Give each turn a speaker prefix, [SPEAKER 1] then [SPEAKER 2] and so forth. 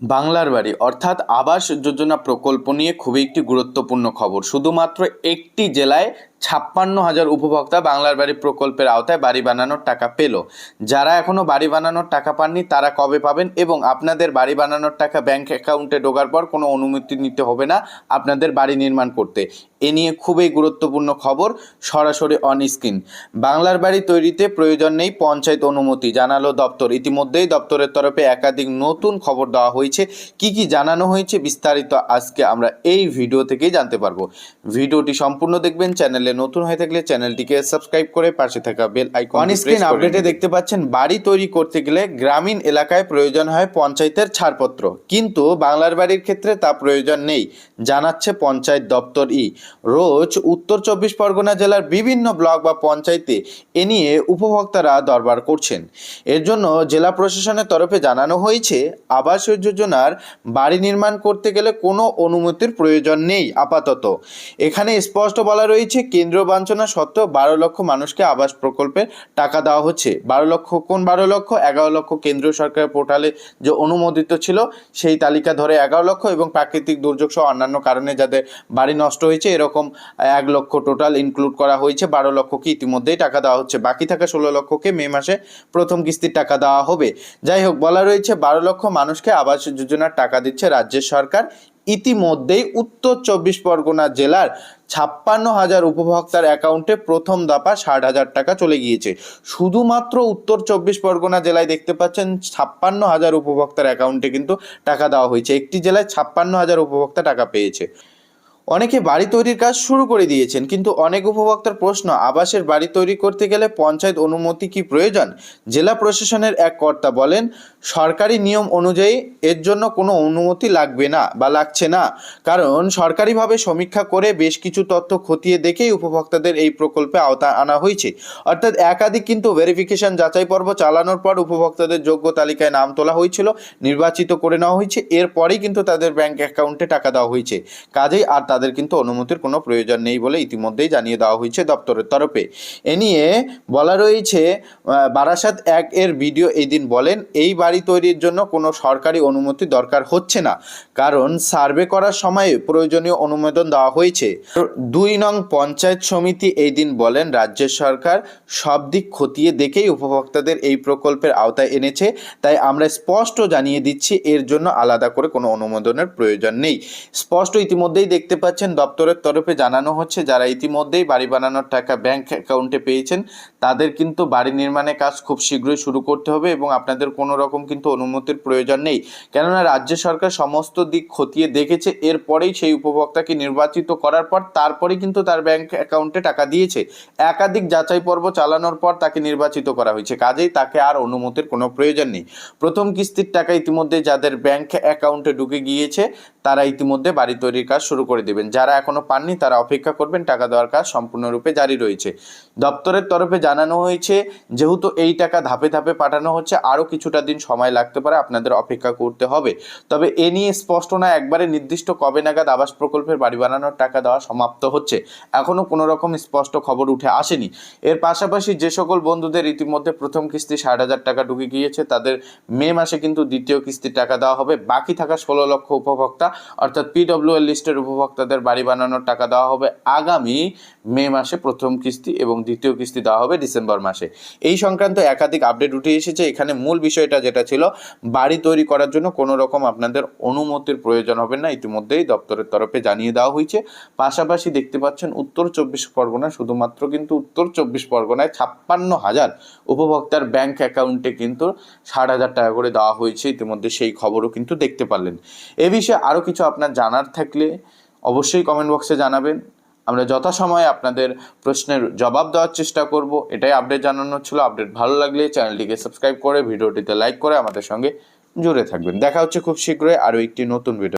[SPEAKER 1] বাংলার বাড়ি। অর্থাৎ আবাস যোজনা প্রকল্প নিয়ে খুবই একটি গুরুত্বপূর্ণ খবর। শুধুমাত্র একটি জেলায় ছাপ্পান্ন হাজার উপভোক্তা বাংলার বাড়ি প্রকল্পের আওতায় বাড়ি বানানোর টাকা পেল। যারা এখনও বাড়ি বানানোর টাকা পাননি, তারা কবে পাবেন এবং আপনাদের বাড়ি বানানোর টাকা ব্যাংক অ্যাকাউন্টে ঢোকার পর কোনো অনুমতি নিতে হবে না আপনাদের বাড়ি নির্মাণ করতে। এ নিয়ে খুবই গুরুত্বপূর্ণ খবর সরাসরি অন স্ক্রিন। বাংলার বাড়ি তৈরিতে প্রয়োজন নেই পঞ্চায়েত অনুমতি, জানালো দপ্তর। ইতিমধ্যেই দপ্তরের তরফে একাধিক নতুন খবর দেওয়া হয়েছে। কি কি জানানো হয়েছে বিস্তারিত আজকে আমরা এই ভিডিও থেকেই জানতে পারব। ভিডিওটি সম্পূর্ণ দেখবেন, চ্যানেলে নতুন হয়ে থাকলে চ্যানেলটিকে সাবস্ক্রাইব করে পাশে থাকা বেল আইকন অন স্ক্রিন আপডেটে দেখতে পাচ্ছেন বাড়ি তৈরি করতে গেলে গ্রামীণ এলাকায় প্রয়োজন হয় পঞ্চায়েতের ছাড়পত্র। কিন্তু বাংলার বাড়ির ক্ষেত্রে তা প্রয়োজন নেই জানাচ্ছে পঞ্চায়েত দপ্তর ই। রোজ উত্তর চব্বিশ পরগনা জেলার বিভিন্ন ব্লক বা পঞ্চায়েতে এ নিয়ে উপভোক্তারা দরবার করছেন। এর জন্য জেলা প্রশাসনের তরফে জানানো হয়েছে আবাস যোজনার বাড়ি নির্মাণ করতে গেলে কোনো অনুমতির প্রয়োজন নেই আপাতত। এখানে স্পষ্ট বলা রয়েছে কেন্দ্র বাঞ্ছনা সত্ত্বেও বারো লক্ষ মানুষকে আবাস প্রকল্পে টাকা দেওয়া হচ্ছে। বারো লক্ষ, কোন বারো লক্ষ? এগারো লক্ষ কেন্দ্রীয় সরকারের পোর্টালে যে অনুমোদিত ছিল, সেই তালিকা ধরে এগারো লক্ষ এবং প্রাকৃতিক দুর্যোগ সহ অন্যান্য কারণে যাদের বাড়ি নষ্ট হয়েছে, এরকম এক লক্ষ টোটাল ইনক্লুড করা হয়েছে। বারো লক্ষকে ইতিমধ্যেই টাকা দেওয়া হচ্ছে? বাকি থাকা ষোলো লক্ষকে মে মাসে প্রথম কিস্তির টাকা দেওয়া হবে। যাই হোক, বলা রয়েছে বারো লক্ষ মানুষকে আবাস যোজনার টাকা দিচ্ছে রাজ্যের সরকার। ইতিমধ্যেই উত্তর চব্বিশ পরগনা জেলার ছাপ্পান্ন হাজার উপভোক্তার অ্যাকাউন্টে প্রথম দাপা ষাট হাজার টাকা চলে গিয়েছে। শুধুমাত্র উত্তর চব্বিশ পরগনা জেলায় দেখতে পাচ্ছেন ছাপ্পান্ন হাজার উপভোক্তার অ্যাকাউন্টে কিন্তু টাকা দেওয়া হয়েছে। একটি জেলায় ছাপ্পান্ন হাজার উপভোক্তা টাকা পেয়েছে। অনেকে বাড়ি তৈরির কাজ শুরু করে দিয়েছেন, কিন্তু অনেক উপভোক্তার প্রশ্ন, আবাসের বাড়ি তৈরি করতে গেলে পঞ্চায়েত অনুমতি কি প্রয়োজন? জেলা প্রশাসনের এক কর্তা বলেন সরকারি নিয়ম অনুযায়ী এর জন্য কোনো অনুমতি লাগবে না বা লাগছে না। কারণ সরকারিভাবে সমীক্ষা করে বেশ কিছু তথ্য খতিয়ে দেখেই উপভোক্তাদের এই প্রকল্পে আওতা আনা হয়েছে। অর্থাৎ একাধিক কিন্তু ভেরিফিকেশন যাচাই পর্ব চালানোর পর উপভোক্তাদের যোগ্য তালিকায় নাম তোলা হয়েছিল, নির্বাচিত করে নেওয়া হয়েছে, এরপরেই কিন্তু তাদের ব্যাংক অ্যাকাউন্টে টাকা দেওয়া হয়েছে। কাজেই আর তাদের কিন্তু অনুমতির কোনো প্রয়োজন নেই বলে ইতিমধ্যেই জানিয়ে দেওয়া হয়েছে দপ্তরের তরফে। এ নিয়ে বলা রয়েছে বারাসাত এক এর ভিডিও এই দিন বলেন, এই বাড়ি তৈরির জন্য কোনো সরকারি অনুমতি দরকার হচ্ছে না। কারণ সার্ভে করার সময় প্রয়োজনীয় অনুমোদন দেওয়া হয়েছে। দুই নং পঞ্চায়েত সমিতি এই দিন বলেন রাজ্যের সরকার সব দিক খতিয়ে দেখেই উপভোক্তাদের এই প্রকল্পের আওতায় এনেছে। তাই আমরা স্পষ্ট জানিয়ে দিচ্ছি, এর জন্য আলাদা করে কোনো অনুমোদনের প্রয়োজন নেই। স্পষ্ট ইতিমধ্যেই দেখতে পাচ্ছেন, দপ্তরের তরফে জানানো হচ্ছে, যারা ইতিমধ্যেই বাড়ি বানানোর টাকা ব্যাংক অ্যাকাউন্টে পেয়েছেন, তাদের কিন্তু বাড়ি নির্মাণের কাজ খুব শীঘ্রই শুরু করতে হবে এবং আপনাদের কোনো রকম কিন্তু অনুমতির প্রয়োজন নেই। কেননা রাজ্য সরকার সমস্ত দিক খতিয়ে দেখেছে, এরপরেই সেই উপভোক্তাকে নির্বাচিত করার পর তারপরে কিন্তু তার ব্যাংক অ্যাকাউন্টে টাকা দিয়েছে। একাধিক যাচাই পর্ব চালানোর পর তাকে নির্বাচিত করা হয়েছে, কাজেই তাকে আর অনুমতির কোনো প্রয়োজন নেই। প্রথম কিস্তির টাকা ইতিমধ্যে যাদের ব্যাংক অ্যাকাউন্টে ঢুকে গিয়েছে তারা ইতিমধ্যে বাড়ি তৈরির কাজ শুরু করে দেবেন। যারা এখনও পাননি, তারা অপেক্ষা করবেন, টাকা দেওয়ার কাজ সম্পূর্ণরূপে জারি রয়েছে। দপ্তরের তরফে জানানো হয়েছে, যেহেতু এই টাকা ধাপে ধাপে পাঠানো হচ্ছে, আরও কিছুটা দিন সময় লাগতে পারে, আপনাদের অপেক্ষা করতে হবে। তবে এ নিয়ে স্পষ্ট না একবারে নির্দিষ্ট কবে নাগাদ আবাস প্রকল্পের বাড়ি বানানোর টাকা দেওয়া সমাপ্ত হচ্ছে। এখনও কোনো রকম স্পষ্ট খবর উঠে আসেনি। এর পাশাপাশি যে সকল বন্ধুদের ইতিমধ্যে প্রথম কিস্তি ষাট হাজার টাকা ঢুকে গিয়েছে, তাদের মে মাসে কিন্তু দ্বিতীয় কিস্তির টাকা দেওয়া হবে। বাকি থাকা ষোলো লক্ষ উপভোক্তা অর্থাৎ পিডব্লিউএল লিস্টের উপভোক্তাদের বাড়ি বানানোর টাকা দেওয়া হবে আগামী মে মাসে, প্রথম কিস্তি এবং দ্বিতীয় কিস্তি দেওয়া হবে ডিসেম্বর মাসে। এই সংক্রান্ত একাধিক আপডেট উঠে এসেছে। এখানে মূল বিষয়টা যেটা ছিল, বাড়ি তৈরি করার জন্য কোনো রকম আপনাদের অনুমতির প্রয়োজন হবে না। ইতিমধ্যেই দপ্তরের তরফে জানিয়ে দেওয়া হয়েছে। পাশাপাশি দেখতে পাচ্ছেন, উত্তর চব্বিশ পরগনা শুধুমাত্র কিন্তু উত্তর চব্বিশ পরগনায় ছাপ্পান্ন হাজার উপভোক্তার ব্যাংক অ্যাকাউন্টে কিন্তু ষাট হাজার টাকা করে দেওয়া হয়েছে। ইতিমধ্যে সেই খবরও কিন্তু দেখতে পারলেন। এ বিষয়ে আরও কিছু আপনার জানার থাকলে অবশ্যই কমেন্ট বক্সে জানাবেন। আমরা যথাসময়ে আপনাদের প্রশ্নের জবাব দেওয়ার চেষ্টা করব। এটাই আপডেট জানানোর ছিল। আপডেট ভালো লাগলে চ্যানেলটিকে সাবস্ক্রাইব করে, ভিডিওটিতে লাইক করে আমাদের সঙ্গে জুড়ে থাকবেন। দেখা হচ্ছে খুব শীঘ্রই আরও একটি নতুন ভিডিও